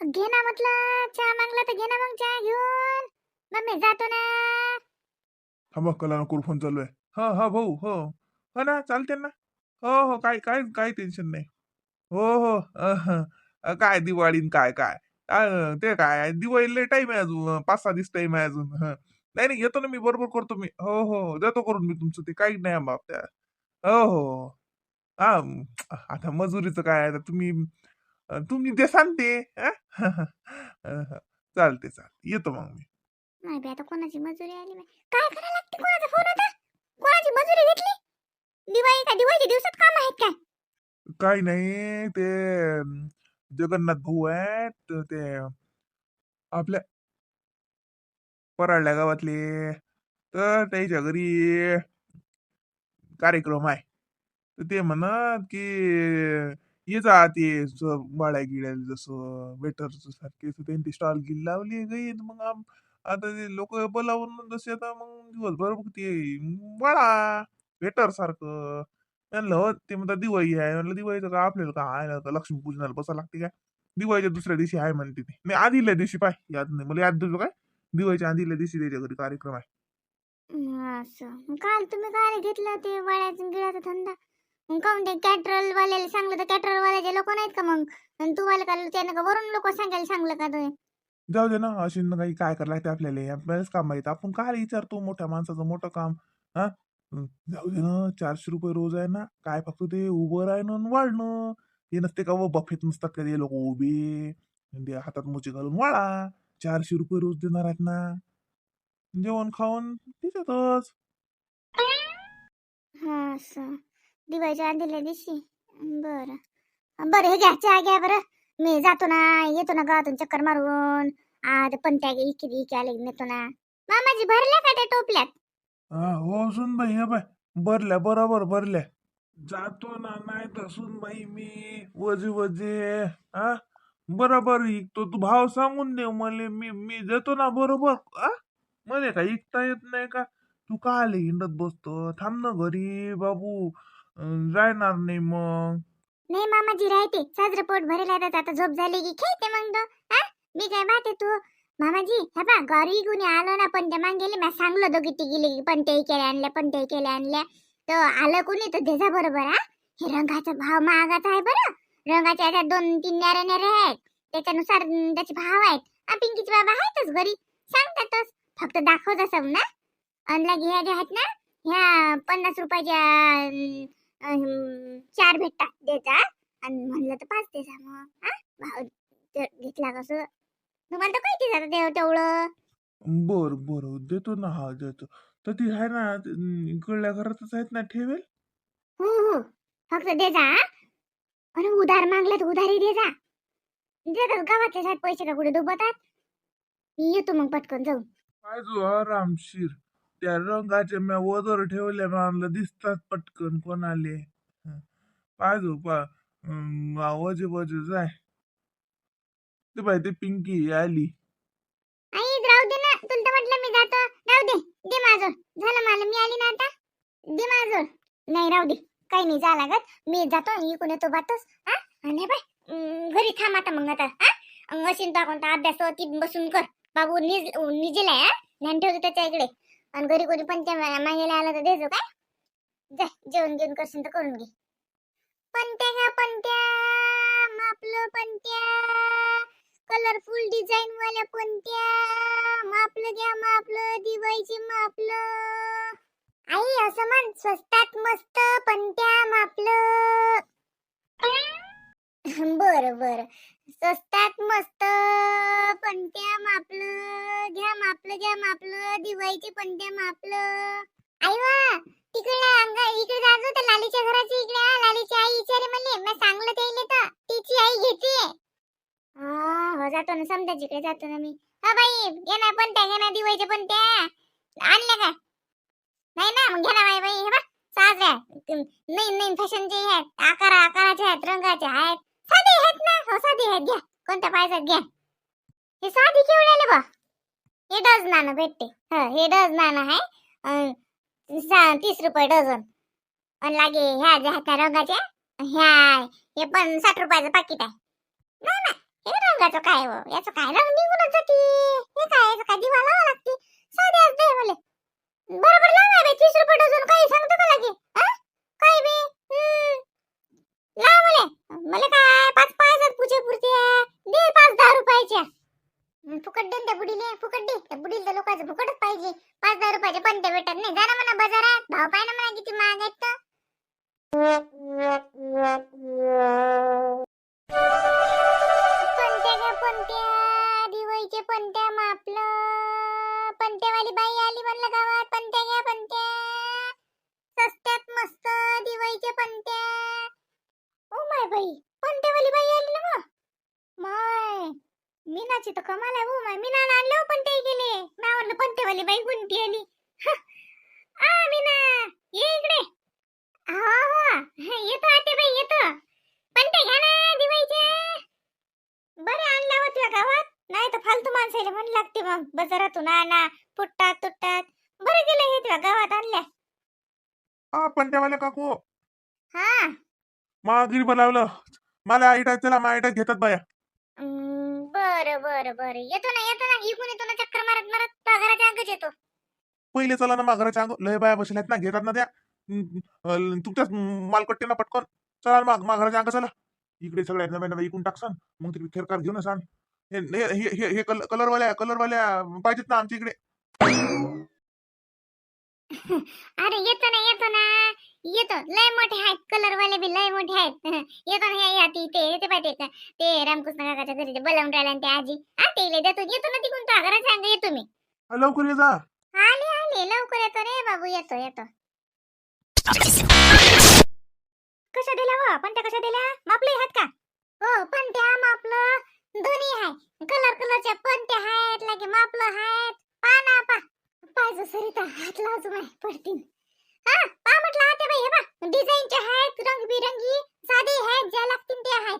घे ना म्हटलं चहा मागला तर घे ना मग चहा घेऊन. मग मी जातो ना. थांबा कला नको फोन चालू आहे. हा हा भाऊ हो. हो ना चालते ना. हो हो काय काय काय टेन्शन नाही. हो हो अह, काय दिवाळीन काय काय? ते काय दिवाळीला टाइम आहे अजून. पाच सहा दिवस टाइम आहे अजून. हं. नाही नाही येतो ना मी बरोबर करतो मी. हो हो देतो करून मी तुमचं ते. काही नाही बाप त्या. हो हो. हा म, आता मजुरीचं काय आता तुम्ही तुम्ही ते सांगते हं? चालते चालते. येतो मग मी. नाही बे आता कोणाची मजुरी आली. काय करायला लागते कोणाचा फोन होता कोणाची मजुरी घेतली? दिवाळी काय दिवाळीच्या दिवसात काम आहेत काय? काही नाही ते अं, जगन्नाथ भाऊ आहेत तर ते आपल्या पराळल्या गावातले तर त्याच्या घरी कार्यक्रम आहे. तर ते म्हणत की ये जा ते बाळ्या गिळ्या जसं वेटर सारखे त्यांची स्टॉल गिल लावली गई मग आम- आता ते लोक बोलावून जसे आता मग दिवसभर मग ते बाळा वेटर सारखं. म्हणलं हो ते म्हणतात दिवाळी आहे. म्हणलं दिवाळीचं का आपल्याला का आहे ना? का लक्ष्मीपूजनाला बसा लागते काय दिवाळीच्या दुसऱ्या दिवशी आहे म्हणते ते नाही आधील्या दिवशी पाय याद नाही. मला याद दिलो काय? दिवाळीच्या आधील्या दिवशी त्याच्या घरी कार्यक्रम आहे. असं. मग काल तुम्ही काय घेतलं ते वाड्याचा गिळाचा धंदा? काऊन ते कॅटरल वाल्याला सांगलं तर कॅटरल वाल्याचे लोक नाहीत का मग? आणि तुम्हाला का त्यानं का वरून लोक सांगायला सांगलं का तुम्ही जाऊ दे ना अशी न काही काय करायला लागते आपल्याला? आपल्यालाच काम माहीत आपण काय विचारतो मोठ्या माणसाचं मोठं काम? हा? जाऊ दे ना चारशे रुपये रोज आहे ना काय फक्त ते उभं राहणं आणि वाढणं. हे नसते का व बफेत नसतात का ते लोक उभे? ते हातात मोचे घालून वाळा. चारशे रुपये रोज देणार आहेत ना. जेवण खाऊन तिच्यातच हा असं. दिवाळीच्या आधील्या दिवशी. बरं. बरं हे घ्या घ्या बरं. मी जातो ना येतो ना गावातून चक्कर मारून. आज पंट्या इकडे इकडे आले नेतो ना. मामाजी भरल्या का त्या टोपल्यात? हो हो सुनबाई हे बाय. भरल्या बरोबर भरल्या. जातो ना नाही तर सुनबाई मी वजे वजे हा बरोबर इकतो. तू भाव सांगून दे मला मी मी देतो ना बरोबर आ मध्ये का इकता येत नाही का? तू का आले हिंडत बसतो? थांब ना घरी बाबू. राहणार नाही मग. नाही मामाजी राहते. साजरं पोट भरेल आता आता झोप झाली की खेळते मग तो. हा मी काय बात तू? मामाजी हे पा घरी कुणी आलो ना पण त्या मागेले मी सांगलो दोघी ती गेली पण ते केल्या आणल्या पण ते केल्या आणल्या. तर आलं कुणी? तर देजा बरोबर हा हे रंगाचा भाव महागाचा आहे बरं. रंगाच्या याच्यात दोन तीन न्यारे न्यारे आहेत. त्याच्यानुसार त्याचे भाव आहेत. हा पिंकीचे बाबा आहेतच घरी. सांगतातच. फक्त दाखवत असं ना. अनला घ्या आहेत ना ह्या पन्नास रुपयाच्या चार भेटतात देता. आणि म्हणलं तर पाच देता मग हा? भाव घेतला कसं तुम्हाला तर माहिती जातं ते तेवढं. बर बर. देतो ना हा देतो. तर ती आहे ना इकडल्या घरातच आहेत ना ठेवेल? हो हो. फक्त दे जा हा. आणि उधार मागला तर उधारी दे जा देतात गावातले साहेब पैसे का कुठे डुबतात? मी येतो मग पटकन जाऊन पाहिजो आरामशीर. त्या रंगाचे म्या वदर ठेवले म्हणलं दिसतात पटकन कोणाले. हं. पाहिजो पा वजे वजे जाय. ते पाय ते पिंकी आली. आई राहू दे ना. तुला म्हटलं मी जातो. राहू दे. दे माझं. झालं मला. मी आली ना आता? दे माझं. नाही राहू दे. काही नाही जा लागत. मी जातो इकडून येतो बातच. हा? आणि बाय घरी थांब आता मग आता. हा? मशीन टाकून तर अभ्यास होती बसून कर. बाबू निज निजेला हा? ध्यान ठेवतो त्याच्या इकडे. आणि घरी कोणी पण त्या मागेला आलं तर देजो काय? जा जेवण घेऊन करशील तर करून घे. पंट्या घ्या पंट्या मापलं पंट्या कलरफुल डिझाईन वाल्या कोणत्या मापलं घ्या मापलं दिवाळीची मापलं. आई असं म्हण स्वस्तात मस्त पंट्या मापलं. बर बर. स्वस्तात मस्त. पंट्या मापलं घ्या मापलं घ्या मापलं दिवाळीची पंट्या मापलं आई वा तिकडे अंगा इकडे जातो तर लालीच्या घराची इकडे. आ लालीची आई विचारे म्हणले मी सांगलं त्याला तर तिची आई घेते. हो जातो ना समजा जिकडे जातो ना मी. हा बाई घे ना पण त्या घे ना दिवाळीच्या पण त्या आणल्या का? नाही ना मग घे ना बाई बाई हे बघ साजऱ्या. नवीन नवीन फॅशनचे आहेत. आकारा आकाराचे आहेत रंगाचे आहेत. साधी आहेत ना? हो साधी आहेत. घ्या. कोणत्या पाहिजेत घ्या? हे साधी केवढ्याले बा? हे डझनानं भेटते. हा हे डझनानं आहे. तीस रुपये डझन. आणि लागे ह्या ज्या त्या रंगाच्या ह्या हे पण साठ रुपयाचं पाकिट आहे. ना ना हे रंगाचं काय हो? याचं काय? रंग निघूनच जाते. हे काय? याचं काय दिवा लावा लागते. साधे असते मला. बरोबर लावा बे तीस रुपये डझन काही सांगतो का लागे? हा? काय बे? हम्म. मला काय पाच पाच पूजे पुरते. दे पाच दहा रुपयाच्या. फुकट दे त्या बुडीले फुकट दे. त्या बुडीला त्या लोकांचं फुकटच पाहिजे. पाच दहा रुपयाचे पण ते भेटत नाही. जा म्हणा बाजारात. भाव पाय ना म्हणा किती महाग आहेत तर. पंत्या ग पंत्या दिवाळीचे पंत्या मापलं. पंत्यावाली बाई आली म्हणलं गावात. पंत्या घ्या पंत्या सस्त्या बाई. पंत्यावाली बाई आली ना मग. माय मीनाची तर कमाल आहे हो माय. मीनाला आणलं हो पंत्या गेले मी म्हणलं पंत्यावाली बाई कोणती आली. आ मीना ये इकडे. हा हा. येतो आते बाई येतो. पंत्या घ्या ना दिवाळीचे. बरे आणल्या होत्या गावात. नाही तर फालतू माणसाला म्हणू लागते मग. बाजारातून आणा फुटतात तुटतात. बरं गेलं हे तुझ्या गावात आणल्या. हा पण त्यावाल्या काकू. हा. मागिरी बोलावलं मला आयटा चला मा आयटा घेतात बाया. बरं बरं बरं. येतो ना येतो ना. इकून येतो ना चक्कर मारत मारत. पगाराच्या अंगच येतो. पहिले चला ना माघाराच्या अंग लय बाया बसल्यात ना घेतात ना त्या. अं, तुमच्याच मालकट्टे ना पटकन. चला माग माघाराच्या अंग चला. इकडे सगळ्या नव्या नव्या इकून टाकसान. मग तिकडे खेरकार घेऊन सांग हे हे- हे हे- हे कल- कलरवाल्या कलरवाल्या पाहिजेत ना आमच्या इकडे. अरे येतो ना येतो ना. येतो. लय मोठे आहेत. कलर वाले बी लय मोठे आहेत. येतो ना या ती ते ते पाहिजे का ते रामकृष्ण काकाच्या घरी ते बोलावून राहिला ते आजी. हा ते इले देतो. येतो ना तिकून तो घरात सांग येतो मी हा, लवकर ये जा. आले आले. लवकर येतो रे बाबू. येतो येतो. कशा दिल्या व पण त्या कशा दिल्या? मापले आहेत का? हो पण त्या मापलं. दोन्ही आहे कलर कलरच्या पण त्या आहेत. लागे मापलं आहेत. पा. ना पा पाहिजे सरिता हात लावतो माय पडतील हा पा म्हटलं आता बाई हे पा डिझाईनचे आहेत रंगबिरंगी साधे आहेत ज्या लागतील ते आहेत.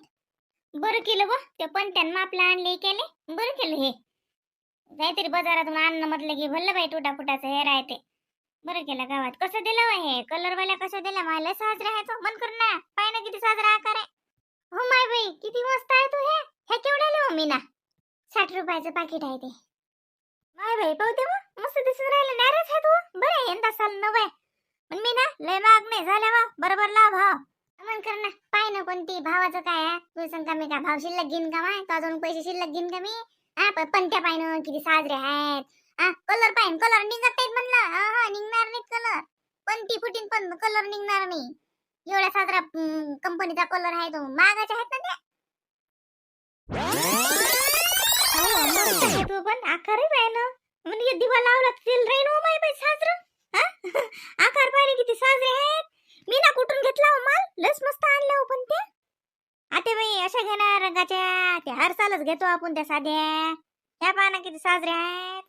बरं केलं व ते पण त्यांना आपलं आणले केले बरं केलं हे. काहीतरी बाजारातून आणणं म्हटलं की भल्लं बाई तुटा फुटाचं हे राहते. बरं केलं गावात. कसं दिलं व हे? कलरवाल्या कसं दिला मला साजरा आहे तो मन कर ना पाय ना किती साजरा आकार आहे. हो माय बाई किती मस्त आहे तू हे. हे केवढ्याले हो मीना? साठ रुपयाचं पाकिट आहे ते. माय बाई पाहते मग. मस्त दिसून राहिलं. नाराज आहे तू. बरं यंदा साल नव आहे. पण मी ना लय माग नाही झाल्या वा बरोबर ला भाव. मन कर ना पाय ना कोणती भावाचं काय आहे? तू सांग का मी काय भाव शिल्लक घेईन का माय? तो अजून पैसे शिल्लक घेईन का मी? हा पण पंत्या पाय ना किती साजरे आहेत. हा कलर पाहिन कलर निघत नाहीत म्हणलं. हा हा निघणार नाहीत कलर पंती फुटीन पण कलर निघणार नाही. एवढ्या साजरा कंपनीचा कलर आहे तो. मागाचे आहेत ना ते? हो, तू पण. आकार आहे ना. म्हणजे दिवा लावला तेल राहीन हो माय बाई साजरं? आकार पाहिले किती साजरे आहेत? मी ना कुठून घेतला हो माल? लस मस्त आणला हो पण ते. आता बाई अशा घेणार रंगाच्या. त्या हर सालच घेतो आपण त्या साध्या. ह्या पाना किती साजरे आहेत.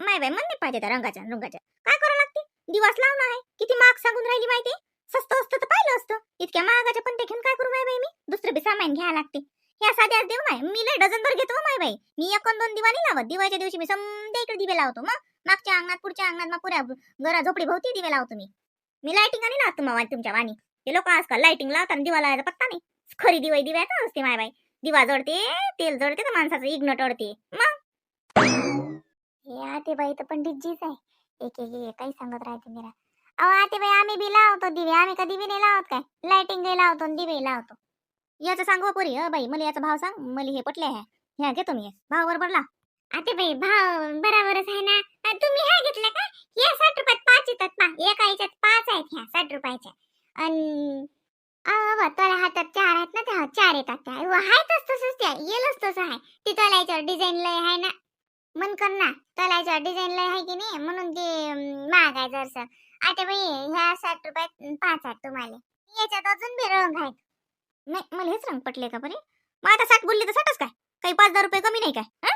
माय बाई मन नाही पाहिजे त्या रंगाच्या रंगाच्या. काय करावं लागते? दिवस लावणं आहे. किती महाग सांगून राहिली माहिती? स्वस्त असतं तर पाहिलं असतं. इतक्या महागाच्या पण ते घेऊन काय करू माय बाई मी? दुसरं बी सामान घ्यायला लागते. ह्या साध्या देऊ माय. मी लय डझन भर घेतो हो माय बाई. मी एक दोन दिवाळी लावत. दिवाळीच्या दिवशी मी समजा इकडे दिवे लावतो मग मागच्या अंगणात पुढच्या अंगणात मग पुऱ्या घरा झोपडी भोवती दिवे लावतो मी. मी लायटिंग आणि लावतो मग तुमच्या वाणी. ते लोक आजकाल लाइटिंग लावतात दिवा लावायचा पत्ता नाही. खरी दिवाळी दिव्यात असते माय बाई. दिवा जडते तेल जडते तर माणसाचं इग्न टळते. मग हे आते बाई तर पंडितजीच आहे. एक एक काही सांगत राहते मेरा. अहो आते बाई आम्ही बी लावतो दिवे. आम्ही कधी बी नाही लावत काय. लायटिंग लावतो दिवे लावतो. याचं सांगू हो पोरी अ बाई मला याचा भाव सांग मला हे पटले आहे ह्या घेतो मी भाव बरोबर ला आते बाई भाव बराबरच आहे ना. अ, तुम्ही ह्या घेतल्या का? या साठ रुपयात पाच येतात पा एका याच्यात पाच आहेत ह्या साठ रुपयाच्या. अन अहो तोल्या हातात चार आहेत ना त्या चार येतात त्या. व आहेतच तसंच त्या. येलच तसं आहे ती तोल्याच्यावर डिझाईन लय आहे ना. मन कर ना. तोल्याच्यावर डिझाईन लय आहे की नाही? म्हणून ते अं, महाग आहे जरसं. आता बाई ह्या साठ रुपयात पाच आहेत तुम्हाला. याच्यात अजून बी रंग आहेत. नाही मला हेच रंग पटले का बरे? मग आता साठ बोलली तर साठच काय? काही पाच दहा रुपये कमी नाही काय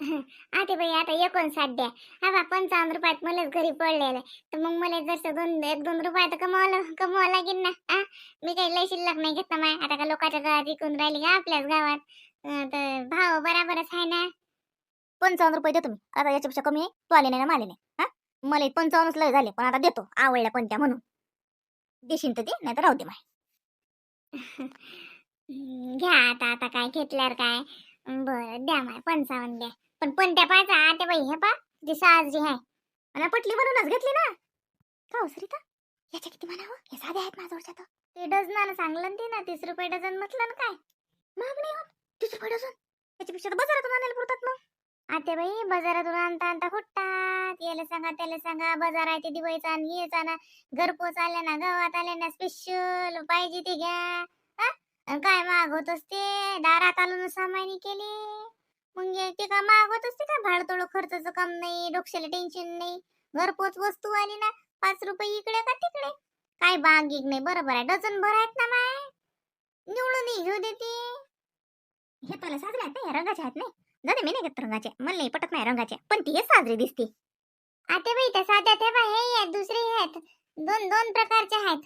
आता बाई आता एकूण साठ द्या. हा पंचावन्न रुपयात मलाच घरी पडलेलं तर मग मला जर दोन एक दोन रुपये तर कमवायला कमवावं लागेल ना आ मी काही लय शिल्लक नाही घेत ना माय. आता का लोकांच्या गावात विकून राहिली का आपल्याच गावात? तर भाव बराबरच आहे ना. पंचावन्न रुपये देतो मी. आता याच्यापेक्षा कमी आहे. तू आले नाही ना माले नाही हा? मला पंचावन्नच लय झाले पण आता देतो. आवडल्या कोणत्या म्हणून. देशील तर दे नाही तर राहू दे माय घ्या आता आता काय घेतल्यावर काय? बरं द्या माय पंचावन्न द्या. पण पण त्या पाहिजे आता बाई हे पा जी साजरी आहे. मला पटली म्हणूनच घेतली ना. का हो सरिता याच्या किती म्हणावं हे साधे आहेत माझ्या तर ते डझनानं सांगलं ना ते ना तीस रुपये डझन म्हटलं ना काय. महाग नाही होत. तीस रुपये डझन. त्याच्यापेक्षा तर बाजारातून आणायला पुरतात मग. आते बाई बाजारातून आणता आणता फुटतात. याला सांगा त्याला सांगा बाजार आहे ते दिवाळीचा आणि हेच आणा. घरपोच आल्या ना गावात आल्या ना स्पेशल पाहिजे ते घ्या. हा? काय माग होत असते? दारात आलो सामानी केली. मग ते का माग होत असते का? भाडतोड खर्चाचं काम नाही डोक्याला टेन्शन नाही. घरपोच वस्तू आली ना पाच रुपये इकडे का तिकडे? काय बाग गिग नाही बरोबर आहे. डझन भर आहेत ना माय? निवडून घेऊ देते हे तुला साजरे आहेत ना रंगाचे आहेत नाही जाते मी नाही घेत रंगाचे. मला नाही पटत नाही रंगाचे. पण ती साजरी दिसते. आता बाई त्या साध्या ते बाई हे आहेत दुसरे हे आहेत. दोन दोन प्रकारचे आहेत.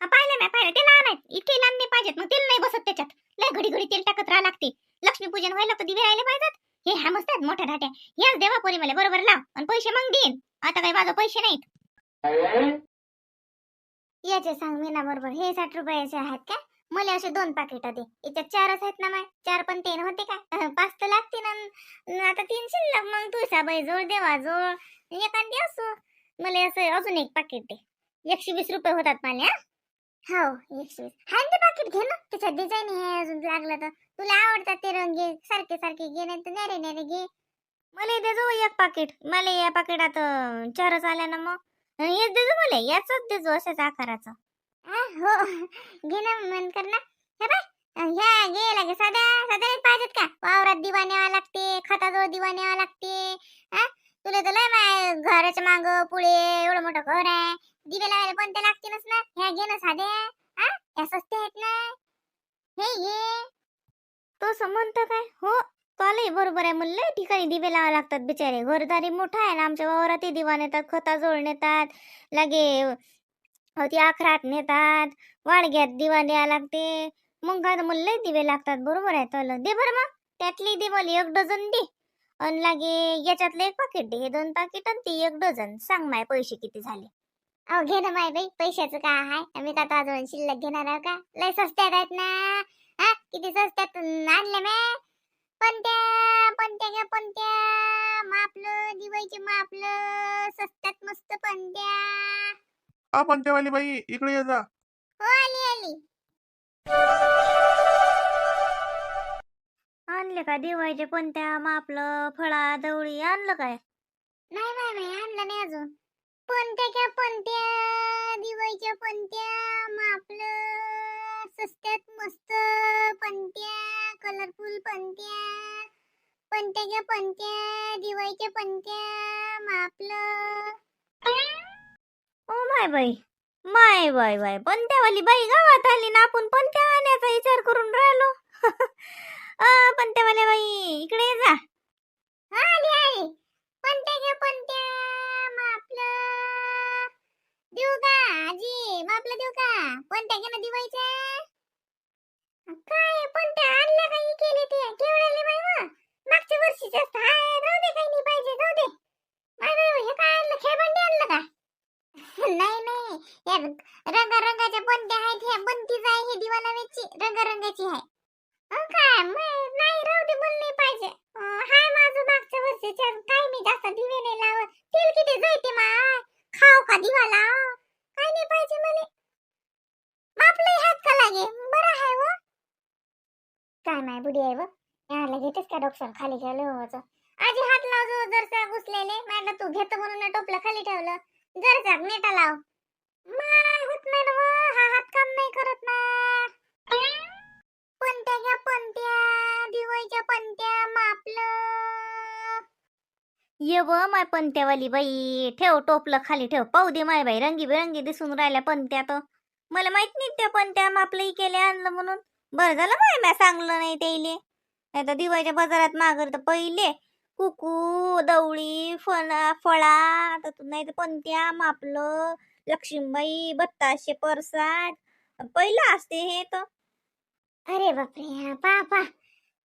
हा पाहिलं नाही पाहिलं. ते लहान आहेत. इतके लहान नाही पाहिजेत. मग तेल नाही बसत त्याच्यात. लय घडी घडी तेल टाकत राहा लागते. लक्ष्मीपूजन व्हायला तर दिवे राहिले पाहिजेत. हे ह्या मस्त आहेत मोठ्या धाट्या. याच देवा पोरी मला बरोबर लाव. आणि पैसे मग देईन. आता काही माझं पैसे नाहीत. याचे सांग मी ना बरोबर. हे साठ रुपयाचे आहेत का मला असे दोन पाकिट दे. याच्यात चारच आहेत ना माय. चार पण तीन होते का पाच तर लागतील आता तीन शिल्लक. मग तू साबाई जोड देवा जोड. एखादी असो. मला असं अजून एक पाकिट दे. एकशे वीस रुपये होतात मला हा? हो एकशे वीस. हा ते पाकिट घे ना. त्याच्यात डिझाईन हे अजून लागलं तर. तुला आवडतात ते रंग घे. सारखे सारखे घे नाही तर नारे नारे घे. मला दे जो एक पाकिट. मला या पाकिटात चारच आल्या ना मग. अं, दे देजो मला. याच देजो अशाच आकाराचं. हो. घे ना मन कर ना. हे बाय. ह्या घे लागे. साध्या साध्या पाहिजेत का? वावरात दिवा न्यावा लागते खताजवळ दिवा न्यावा लागते. हा तुला तर लय माय घराच्या माग पुढे एवढं मोठं घर आहे. दिवे लावायला पण ते लागतीलच ना? ह्या घे ना साध्या. हा ह्या स्वस्त आहेत ना? हे घे. तो म्हणतो काय? हो चालय बरोबर आहे. म्हणलं ठिकाणी दिवे लावा लागतात बिचारे. घरदारी मोठा आहे ना. आमच्या वावरातही दिवा नेतात खता जोड नेतात. लगे ते अकरात नेतात वाडग्यात दिवा द्यावं लागते. मग काय तर म्हणलंय दिवे लागतात बरोबर आहे. तल दे बरं मग. त्यातली दे मला एक डझन दे. अन लागे याच्यातलं एक पाकिट दे. हे दोन पाकिट आणि ती एक डझन. सांग माय पैसे किती झाले? अहो घे ना माय बाई. पैशाचं काय आहे? आम्ही का अजून शिल्लक घेणार आहोत का? लय स्वस्त्यात आहेत ना. हा? किती स्वस्त्यात आणले मी? पण त्या घ्या पंत्या मापलं दिवाळीचे मापलं. स्वस्त्यात मस्त पंत्या हा पंचवाली बाई इकडे ये जा. हो आली आली. आणले का दिवाळीचे कोणत्या? मापलं फळा दवळी आणलं काय? नाही बाय बाई आणलं नाही अजून. पंत्या घ्या पंत्या दिवाळीच्या पंत्या मापलं स्वस्त्यात मस्त पंत्या कलरफुल पंत्या पंत्या घ्या पंत्या दिवाळीच्या पंत्या मापलं ओ माय बाई माय बाय बाय पंत्यावाली बाई गावात आली ना आपण पंत्या आण्याचा विचार करून राहिलो. अ पंत्यावाल्या बाई इकडे जा. हा, आली आली. पंत्या पण पंत्या मापलं. देऊ का आजी मापलं देऊ का? पंत्या घे ना दिवायचे काय पंत्या आणल्या काही केले ते? केवढ्याले बाई मग? मागच्या वर्षीच हाय राहू दे काही नाही पाहिजे जाऊ दे. बाय बाय हे काय आणलं? खेळबंडी आणलं का? नाही नाही. या रंगारंगाच्या पंत्या आहेत ह्या बंतीच आहे हे दिवाणाची रंगारंगाची आहे. काय? नाही राहू दे बोलले पाहिजे. हाय माझं मागच्या वर्षीच्या काय मी जास्त दिवे नाही लावत. तेल किती जायते माय? खाव का दिवाला? काय नाही पाहिजे मला. बापले हात का लागे? बरं आहे व. काय माय बुडी आहे व? याला घेतेस का डॉक्टर खाली ठेवलं हो, आजी हात लावतो जरसा घुसलेले. म्हटलं तू घेतो म्हणून टोपलं खाली ठेवलं. जर नेटा लाव माय होत नाही ना व, हा हात काम नाही करत ना. पंत्या घ्या पंत्या दिवाळीच्या पंत्या मापलं. ये व माय पंत्यावाली बाई. ठेव टोपलं खाली ठेव. पाहू दे माय बाई रंगी बिरंगी दिसून राहिल्या पंत्या तर. मला माहीत नाही त्या पंत्या मापलंही केले आणलं म्हणून. बरं झालं माय म्या सांगलं नाही त्याईले नाही तर दिवाळीच्या बाजारात मागर तर पहिले. कुकू दवळी फळा तू नाही तर पंत्या मापलं लक्ष्मीबाई बत्ताशे परसाद पहिलं असते हे तर. अरे बापरे हा पा पा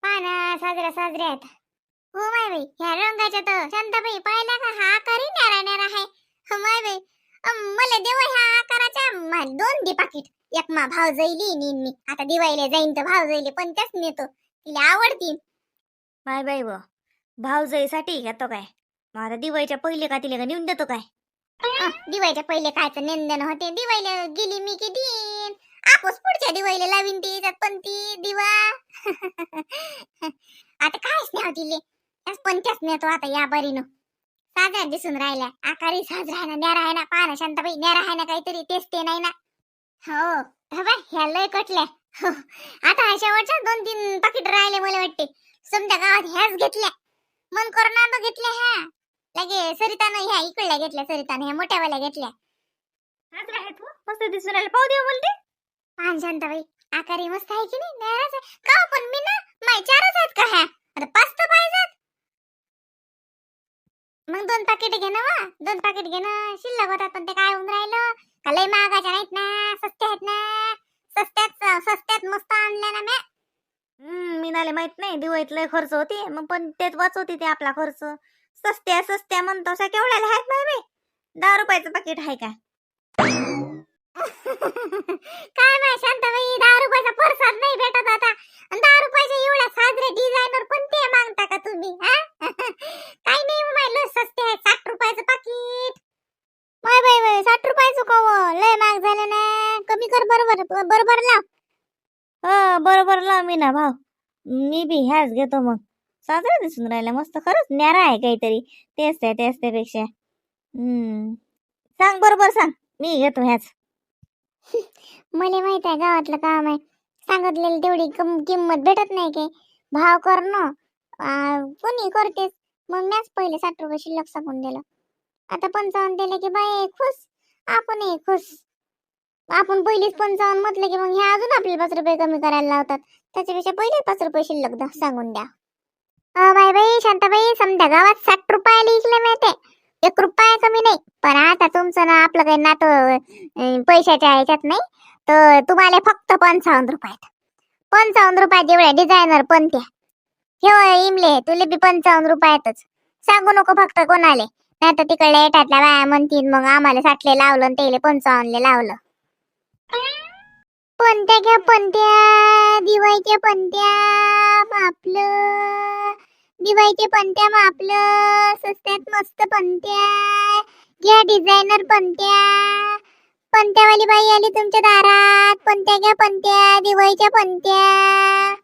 पाना साजऱ्या साजऱ्या आहेत. हो माय बाई ह्या रंगाच्या तर. शांताबाई पाहिल्या का? हा आकारही न्यारा न्यारा आहे. हो माय बाई. मला देव ह्या आकाराच्या म- दोन दे पाकिट. एक मा भाव जाईली नेईन मी आता दिवाळीला जाईन तर भाव जाईले पण त्याच नेतो. तिला आवडतील माय बाई व भाऊजाईसाठी घेतो काय? मग आता दिवाळीच्या पहिले का तिला का नेऊन देतो काय? अं, दिवाळीच्या पहिले कायचं नेंदन होते. दिवाळीला गेली मी की देईन. आपोस पुढच्या दिवाळीला लावीन ती त्यात पण ती दिवा. आता कायच नाही हो तिले. त्याच पण त्याच नेतो आता या बरीनं. साजरा दिसून राहिल्या. आकारी साजरा आहे ना न्यारा आहे ना पाहा शांताबाई न्यारा आहे ना काहीतरी. तेच ते नाही ना. हो हा बाय ह्या लय कटल्या. हो. आता ह्या शेवटच्या दोन तीन पाकिट राहिले मला वाटते. समजा गावात ह्याच घेतल्या. मन करून बघितल्या ह्या. लगे सरितानं ह्या इकडल्या घेतल्या सरितानं ह्या मोठ्यावाल्या घेतल्या. हो. मस्त दिसून राहिले. पाहू देऊ बोलते. पान शांताबाई आकारी मस्त आहे की नाही? न्याराच आहे. का हो, पण मी ना माय चारच आहेत का ह्या? आता पाच तर पाहिजेत. मग दोन पाकिट घे ना वा. दोन पाकिट घे ना. शिल्लक होतात पण ते काय होऊन राहिलं? का लय महागाच्या नाहीत ना? सस्त्या आहेत ना? सस्त्यात सस्त्यात मस्त आणल्या ना म्या. मीनाले माहीत नाही दिवाळीत लय खर्च होते मग पण तेच वाचवते ते आपला खर्च. सस्त्या सस्त्या म्हणतो अशा केवढ्याला आहेत बाय बाई दहा रुपयाचं पाकिट आहे का? काय माय शांताबाई दहा रुपयाचा फरसाद नाही भेटत आता. दहा रुपयाचे एवढ्या साजरे डिझायनर पण ते मागता का तुम्ही काय काही नाही हो माय लय सस्ते आहे साठ रुपयाचं पाकिट बाय बाई बाई साठ रुपयाचं कव? लय महाग झालं ना. कमी कर बरोबर बरोबर लाव. हो बरोबर लाव मी ना भाऊ. मी बी ह्याच घेतो मग. साजरा दिसून राहिला मस्त खरंच न्यारा आहे काहीतरी. तेच आहे तेच त्यापेक्षा. सांग बरोबर सांग. मी घेतो ह्याच. मला माहीत आहे गावातलं काम आहे. सांगितलेली तेवढी कम- किंमत भेटत नाही की. भाव कर ना. कोणी करतेच मग मॅच पहिले साठ रुपये शिल्लक सांगून दिलं. आता पंचावन्न दिले की बाई खुश. आपणही खुश. आपण पहिलीच पंचावन्न म्हटलं की मग ह्या अजून आपल्याला पाच रुपये कमी करायला लावतात. त्याच्यापेक्षा पहिले पाच रुपये शिल्लक सांगून द्या. अ, बाई बाई शांताबाई समजा गावात साठ रुपयाला इकले माहिती एक रुपया कमी नाही पण आता तुमचं ना आपलं काही नातं पैशाच्या ह्याच्यात नाही. तर तुम्हाला फक्त पंचावन्न रुपयात पंचावन्न रुपयात एवढ्या डिझायनर पण त्या. हे इमले तुले बी पंचावन्न रुपयातच सांगू नको फक्त कोणाले. नाही तर तिकडल्या येटातल्या बाया म्हणतील मग आम्हाला साठले लावलं आणि त्याला पंचावन्नले लावलं. पंत्या घ्या पंत्या. दिवाळीच्या पंत्या मापलं. दिवाळीचे पंत्या मापलं. स्वस्त्यात मस्त पंत्या. घ्या डिझायनर पंत्या. पंत्यावाली बाई आली तुमच्या दारात. पंत्या घ्या पंत्या. दिवाळीच्या पंत्या.